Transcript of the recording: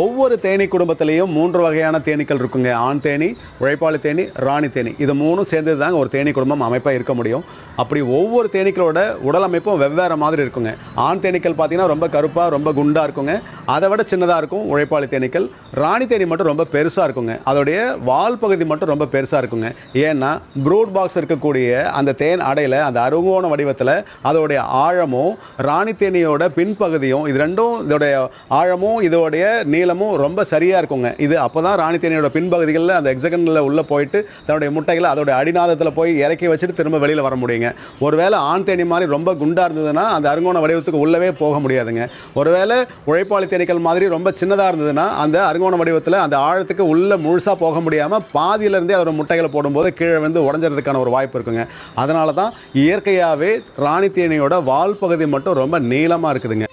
ஒவ்வொரு தேனி குடும்பத்திலையும் மூன்று வகையான தேனீக்கள் இருக்குங்க. ஆண் தேனி உழைப்பாளி தேனி ராணி தேனி. இது மூணும் சேர்ந்தது தாங்க ஒரு தேனி குடும்பம் அமைப்பாக இருக்க முடியும். அப்படி ஒவ்வொரு தேனீக்களோட உடல் அமைப்பும் வெவ்வேறு மாதிரி இருக்குங்க. ஆண் தேனீக்கள் பார்த்தீங்கன்னா ரொம்ப கருப்பாக ரொம்ப குண்டாக இருக்குங்க. அதை விட சின்னதாக இருக்கும் உழைப்பாளி தேனீக்கள். ராணி தேனி மட்டும் ரொம்ப பெருசாக இருக்குங்க. அதோடைய வால் பகுதி மட்டும் ரொம்ப பெருசாக இருக்குங்க. ஏன்னா ப்ரூட் பாக்ஸ் இருக்கக்கூடிய அந்த தேன் அடையில் அந்த அருங்கோண வடிவத்தில் அதோடைய ஆழமும் ராணி தேனியோட பின்பகுதியும் இது ரெண்டும் இதோடைய ஆழமும் இதோடைய நீளமும் ரொம்ப சரியாக இருக்குங்க. இது அப்போ தான் ராணி தேனியோட பின்பகுதிகளில் அந்த எக்ஸகனில் உள்ளே போயிட்டு தன்னுடைய முட்டைகளை அதோடைய அடிநாதத்தில் போய் இறக்கி வச்சுட்டு திரும்ப வெளியில் வர முடியுங்க. ஒருவேளை ஆண் தேனி மாதிரி ரொம்ப குண்டாக இருந்ததுன்னா அந்த அருங்கோண வடிவத்துக்கு உள்ளவே போக முடியாதுங்க. ஒருவேளை உழைப்பாளி தேனீக்கள் மாதிரி ரொம்ப சின்னதாக இருந்ததுன்னா அந்த அருங்கோண வடிவத்தில் அந்த ஆழத்துக்கு உள்ளே முழுசாக போக முடியாமல் பாதியிலேருந்தே அதோட முட்டைகளை போடும்போது கீழே வந்து உடஞ்சிறதுக்கான ஒரு வாய்ப்பு இருக்குங்க. அதனால தான் இயற்கையாகவே ராணி தேனியோட வால் பகுதி மட்டும் ரொம்ப நீளமாக இருக்குதுங்க.